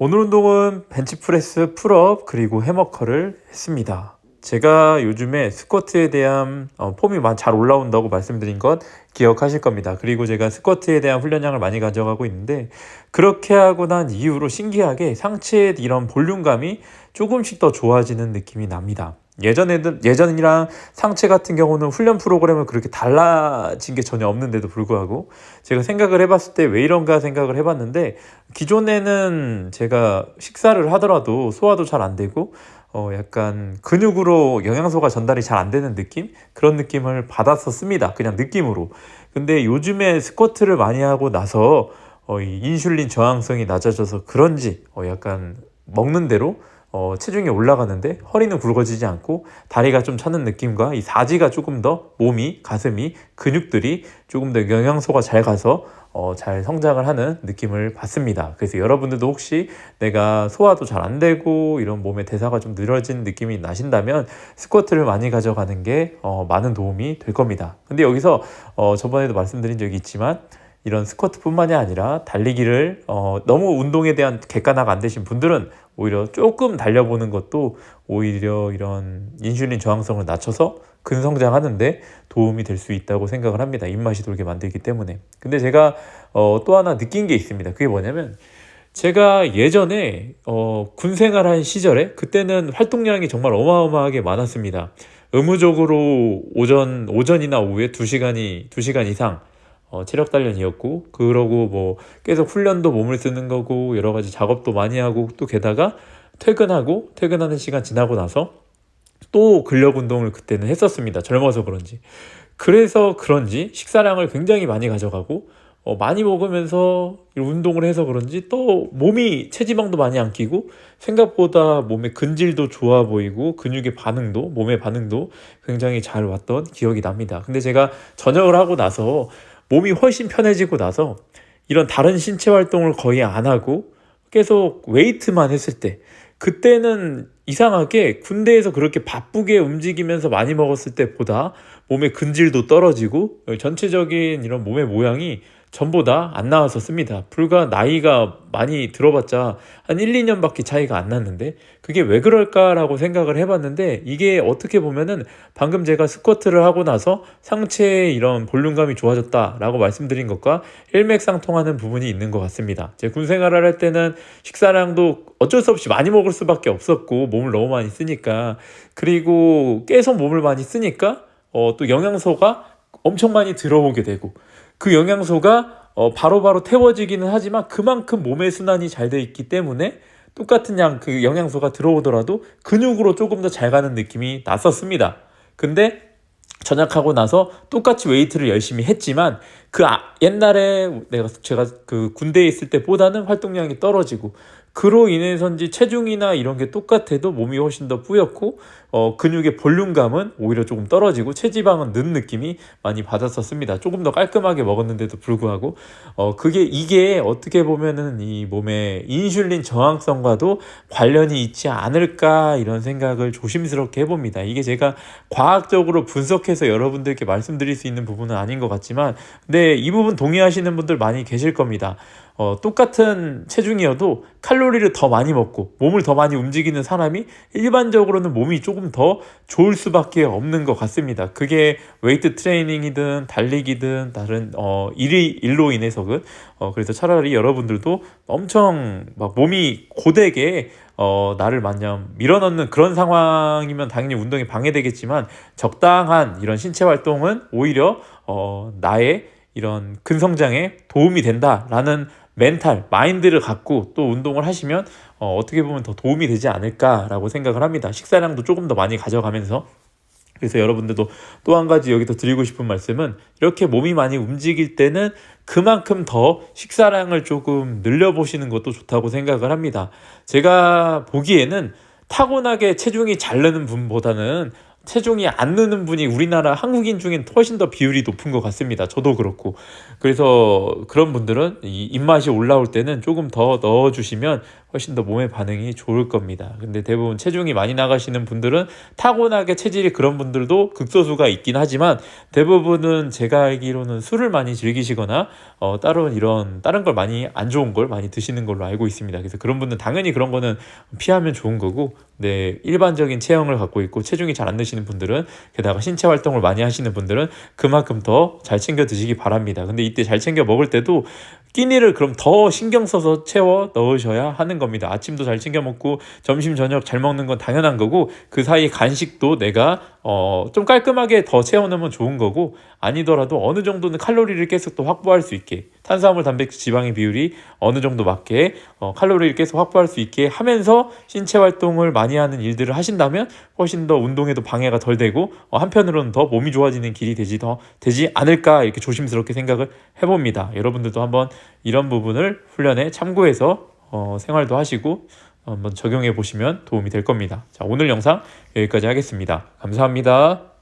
오늘 운동은 벤치프레스, 풀업, 그리고 해머커를 했습니다. 제가 요즘에 스쿼트에 대한 어, 폼이 잘 올라온다고 말씀드린 것 기억하실 겁니다. 그리고 제가 스쿼트에 대한 훈련량을 많이 가져가고 있는데 그렇게 하고 난 이후로 신기하게 상체의 이런 볼륨감이 조금씩 더 좋아지는 느낌이 납니다. 예전에는 예전이랑 상체 같은 경우는 훈련 프로그램을 그렇게 달라진 게 전혀 없는데도 불구하고 제가 생각을 해봤을 때 왜 이런가 생각을 해봤는데 기존에는 제가 식사를 하더라도 소화도 잘 안 되고 어 약간 근육으로 영양소가 전달이 잘 안 되는 느낌? 그런 느낌을 받았었습니다. 그냥 느낌으로. 근데 요즘에 스쿼트를 많이 하고 나서 어 이 인슐린 저항성이 낮아져서 그런지 어 약간 먹는 대로 어, 체중이 올라가는데 허리는 굵어지지 않고 다리가 좀 차는 느낌과 이 사지가 조금 더 몸이 가슴이 근육들이 조금 더 영양소가 잘 가서 어, 잘 성장을 하는 느낌을 받습니다. 그래서 여러분들도 혹시 내가 소화도 잘 안 되고 이런 몸의 대사가 좀 늘어진 느낌이 나신다면 스쿼트를 많이 가져가는 게 어, 많은 도움이 될 겁니다. 근데 여기서 어, 저번에도 말씀드린 적이 있지만 이런 스쿼트뿐만이 아니라 달리기를 어, 너무 운동에 대한 객관화가 안 되신 분들은 오히려 조금 달려보는 것도 오히려 이런 인슐린 저항성을 낮춰서 근성장하는데 도움이 될 수 있다고 생각을 합니다. 입맛이 돌게 만들기 때문에. 근데 제가 어, 또 하나 느낀 게 있습니다. 그게 뭐냐면 제가 예전에 어, 군 생활한 시절에 그때는 활동량이 정말 어마어마하게 많았습니다. 의무적으로 오전 오전이나 오후에 2시간이 2시간 이상 어, 체력 단련이었고 그러고 뭐 계속 훈련도 몸을 쓰는 거고 여러 가지 작업도 많이 하고 또 게다가 퇴근하고 퇴근하는 시간 지나고 나서 또 근력 운동을 그때는 했었습니다. 젊어서 그런지. 그래서 그런지 식사량을 굉장히 많이 가져가고 어, 많이 먹으면서 운동을 해서 그런지 또 몸이 체지방도 많이 안 끼고 생각보다 몸의 근질도 좋아 보이고 근육의 반응도 몸의 반응도 굉장히 잘 왔던 기억이 납니다. 근데 제가 전역을 하고 나서 몸이 훨씬 편해지고 나서 이런 다른 신체 활동을 거의 안 하고 계속 웨이트만 했을 때 그때는 이상하게 군대에서 그렇게 바쁘게 움직이면서 많이 먹었을 때보다 몸의 근질도 떨어지고 전체적인 이런 몸의 모양이 전보다 안 나왔었습니다. 불과 나이가 많이 들어봤자 한 1, 2년밖에 차이가 안 났는데 그게 왜 그럴까라고 생각을 해봤는데 이게 어떻게 보면은 방금 제가 스쿼트를 하고 나서 상체의 이런 볼륨감이 좋아졌다라고 말씀드린 것과 일맥상통하는 부분이 있는 것 같습니다. 제 군 생활을 할 때는 식사량도 어쩔 수 없이 많이 먹을 수밖에 없었고 몸을 너무 많이 쓰니까 그리고 계속 몸을 많이 쓰니까 어, 또 영양소가 엄청 많이 들어오게 되고 그 영양소가 어, 바로바로 태워지기는 하지만 그만큼 몸의 순환이 잘 돼 있기 때문에 똑같은 양 그 영양소가 들어오더라도 근육으로 조금 더 잘 가는 느낌이 났었습니다. 근데 전역하고 나서 똑같이 웨이트를 열심히 했지만 그 아, 옛날에 내가 제가 그 군대에 있을 때보다는 활동량이 떨어지고 그로 인해서인지 체중이나 이런 게 똑같아도 몸이 훨씬 더 뿌옇고 어, 근육의 볼륨감은 오히려 조금 떨어지고 체지방은 는 느낌이 많이 받았었습니다. 조금 더 깔끔하게 먹었는데도 불구하고 어, 그게 이게 어떻게 보면은 이 몸의 인슐린 저항성과도 관련이 있지 않을까 이런 생각을 조심스럽게 해봅니다. 이게 제가 과학적으로 분석해서 여러분들께 말씀드릴 수 있는 부분은 아닌 것 같지만 근데 이 부분 동의하시는 분들 많이 계실 겁니다. 어, 똑같은 체중이어도 칼로리를 더 많이 먹고 몸을 더 많이 움직이는 사람이 일반적으로는 몸이 조금 더 좋을 수밖에 없는 것 같습니다. 그게 웨이트 트레이닝이든 달리기든 다른 어, 일이 일로 인해서는 어, 그래서 차라리 여러분들도 엄청 막 몸이 고되게 어, 나를 마냥 밀어넣는 그런 상황이면 당연히 운동이 방해되겠지만 적당한 이런 신체 활동은 오히려 어, 나의 이런 근성장에 도움이 된다라는 멘탈, 마인드를 갖고 또 운동을 하시면 어, 어떻게 보면 더 도움이 되지 않을까라고 생각을 합니다. 식사량도 조금 더 많이 가져가면서 그래서 여러분들도 또 한 가지 여기서 드리고 싶은 말씀은 이렇게 몸이 많이 움직일 때는 그만큼 더 식사량을 조금 늘려보시는 것도 좋다고 생각을 합니다. 제가 보기에는 타고나게 체중이 잘 느는 분보다는 체중이 안 느는 분이 우리나라 한국인 중엔 훨씬 더 비율이 높은 것 같습니다. 저도 그렇고. 그래서 그런 분들은 이 입맛이 올라올 때는 조금 더 넣어주시면 훨씬 더 몸의 반응이 좋을 겁니다. 근데 대부분 체중이 많이 나가시는 분들은 타고나게 체질이 그런 분들도 극소수가 있긴 하지만 대부분은 제가 알기로는 술을 많이 즐기시거나 어, 따로 이런 다른 걸 많이 안 좋은 걸 많이 드시는 걸로 알고 있습니다. 그래서 그런 분은 당연히 그런 거는 피하면 좋은 거고, 네 일반적인 체형을 갖고 있고 체중이 잘 안 드시는 분들은 게다가 신체 활동을 많이 하시는 분들은 그만큼 더 잘 챙겨 드시기 바랍니다. 근데 이때 잘 챙겨 먹을 때도 끼니를 그럼 더 신경 써서 채워 넣으셔야 하는 겁니다. 아침도 잘 챙겨 먹고 점심 저녁 잘 먹는 건 당연한 거고 그 사이 간식도 내가 어, 좀 깔끔하게 더 채워 넣으면 좋은 거고 아니더라도 어느 정도는 칼로리를 계속 또 확보할 수 있게 탄수화물, 단백질, 지방의 비율이 어느 정도 맞게 어, 칼로리를 계속 확보할 수 있게 하면서 신체 활동을 많이 하는 일들을 하신다면 훨씬 더 운동에도 방해가 덜 되고 어, 한편으로는 더 몸이 좋아지는 길이 되지 더 되지 않을까 이렇게 조심스럽게 생각을 해봅니다. 여러분들도 한번 이런 부분을 훈련에 참고해서 어, 생활도 하시고 한번 적용해 보시면 도움이 될 겁니다. 자, 오늘 영상 여기까지 하겠습니다. 감사합니다.